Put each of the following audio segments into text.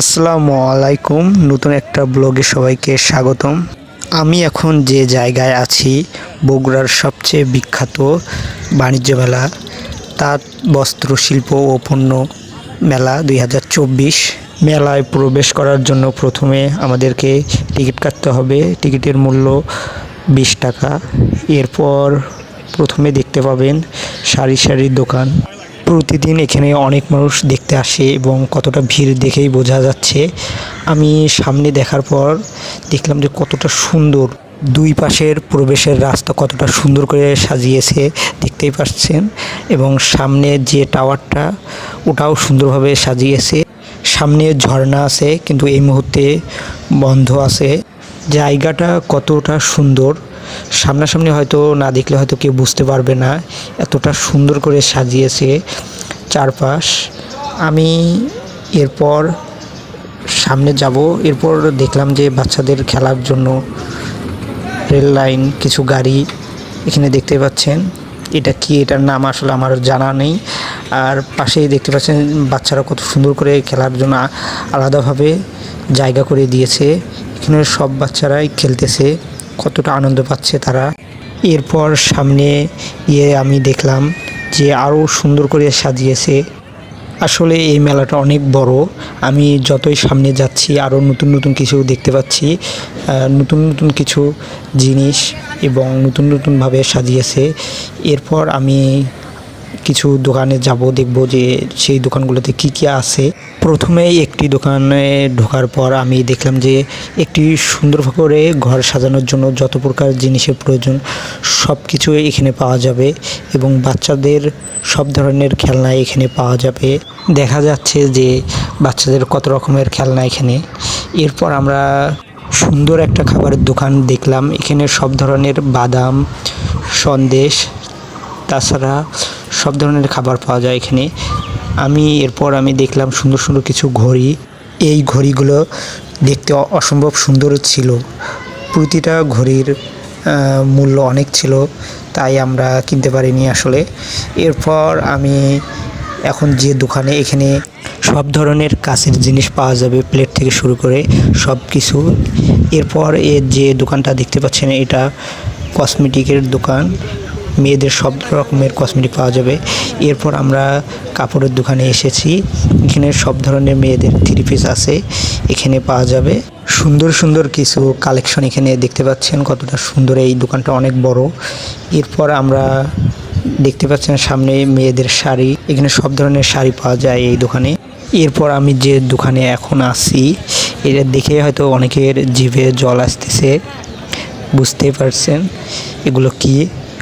আসসালামু আলাইকুম। নতুন একটা ব্লগে সবাইকে স্বাগতম। আমি এখন যে জায়গায় আছি, বগুড়ার সবচেয়ে বিখ্যাত বাণিজ্য মেলা, তাঁত, বস্ত্র, শিল্প ও পণ্য মেলা দুই হাজার চব্বিশ। মেলায় প্রবেশ করার জন্য প্রথমে আমাদেরকে টিকিট কাটতে হবে। টিকিটের মূল্য বিশ টাকা। এরপর প্রথমে দেখতে পাবেন সারি সারি দোকান। প্রতিদিন এখানে অনেক মানুষ দেখতে আসে এবং কতটা ভিড় দেখেই বোঝা যাচ্ছে। আমি সামনে দেখার পর দেখলাম যে কতটা সুন্দর দুই পাশের প্রবেশের রাস্তা কতটা সুন্দর করে সাজিয়েছে, দেখতেই পাচ্ছেন। এবং সামনে যে টাওয়ারটা, ওটাও সুন্দরভাবে সাজিয়েছে। সামনে ঝর্ণা আছে, কিন্তু এই মুহূর্তে বন্ধ আছে। জায়গাটা কতটা সুন্দর সামনাসামনি হয়তো না দেখলে হয়তো কেউ বুঝতে পারবে না, এতটা সুন্দর করে সাজিয়েছে চারপাশ। আমি এরপর সামনে যাব, এরপর দেখলাম যে বাচ্চাদের খেলার জন্য রেল লাইন, কিছু গাড়ি এখানে দেখতে পাচ্ছেন। এটা কি, এটার নাম আসলে আমার জানা নেই। আর পাশেই দেখতে পাচ্ছেন বাচ্চারা কত সুন্দর করে খেলার জন্য আলাদাভাবে জায়গা করে দিয়েছে। এখানে সব বাচ্চারাই খেলতেছে। কতটা আনন্দ পাচ্ছে তারা। এরপর সামনে গিয়ে আমি দেখলাম যে আরও সুন্দর করে সাজিয়েছে। আসলে এই মেলাটা অনেক বড়। আমি যতই সামনে যাচ্ছি আরও নতুন নতুন কিছু দেখতে পাচ্ছি। নতুন নতুন কিছু জিনিস এবং নতুন নতুনভাবে সাজিয়েছে। এরপর আমি কিছু দোকানে যাব, দেখব যে সেই দোকানগুলোতে কি কি আছে। প্রথমেই একটি দোকানে ঢোকার পর আমি দেখলাম যে একটি সুন্দর করে ঘর সাজানোর জন্য যত প্রকার জিনিসের প্রয়োজন সব কিছু এখানে পাওয়া যাবে এবং বাচ্চাদের সব ধরনের খেলনা এখানে পাওয়া যাবে। দেখা যাচ্ছে যে বাচ্চাদের কত রকমের খেলনা এখানে। এরপর আমরা সুন্দর একটা খাবারের দোকান দেখলাম। এখানে সব ধরনের বাদাম, সন্দেশ, তাছাড়া সব ধরনের খাবার পাওয়া যায় এখানে। আমি এরপর আমি দেখলাম সুন্দর সুন্দর কিছু ঘড়ি। এই ঘড়িগুলো দেখতে অসম্ভব সুন্দর ছিল। প্রতিটা ঘড়ির মূল্য অনেক ছিল, তাই আমরা কিনতে পারিনি আসলে। এরপর আমি এখন যে দোকানে এখানে সব ধরনের কাছের জিনিস পাওয়া যাবে, প্লেট থেকে শুরু করে সব কিছু এরপর এর যে দোকানটা দেখতে পাচ্ছেন, এটা কসমেটিকের দোকান। মেয়েদের সব রকমের কসমেটিক পাওয়া যাবে। এরপর আমরা কাপড়ের দোকানে এসেছি। এখানে সব ধরনের মেয়েদের থ্রি পিস আছে, এখানে পাওয়া যাবে। সুন্দর সুন্দর কিছু কালেকশন এখানে দেখতে পাচ্ছেন কতটা সুন্দর। এই দোকানটা অনেক বড়। এরপর আমরা দেখতে পাচ্ছেন সামনে মেয়েদের শাড়ি। এখানে সব ধরনের শাড়ি পাওয়া যায় এই দোকানে। এরপর আমি যে দোকানে এখন আছি, এটা দেখে হয়তো অনেকের জিভে জল আসতেছে। বুঝতেই পারছেন এগুলো কি?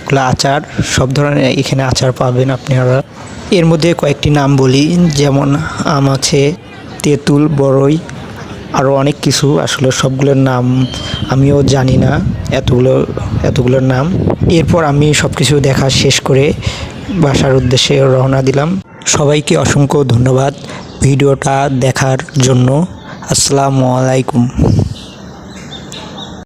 এগুলো আচার, সব ধরনের এখানে আচার পাবেন আপনারা। এর মধ্যে কয়েকটি নাম বলি, যেমন আম আছে, তেঁতুল বড়ই আরও অনেক কিছু। আসলে সবগুলোর নাম আমিও জানি না এতগুলো, এতগুলোর নাম। এরপর আমি সব কিছু দেখা শেষ করে বাসার উদ্দেশ্যে রওনা দিলাম। সবাইকে অসংখ্য ধন্যবাদ ভিডিওটা দেখার জন্য। আসসালামু আলাইকুম।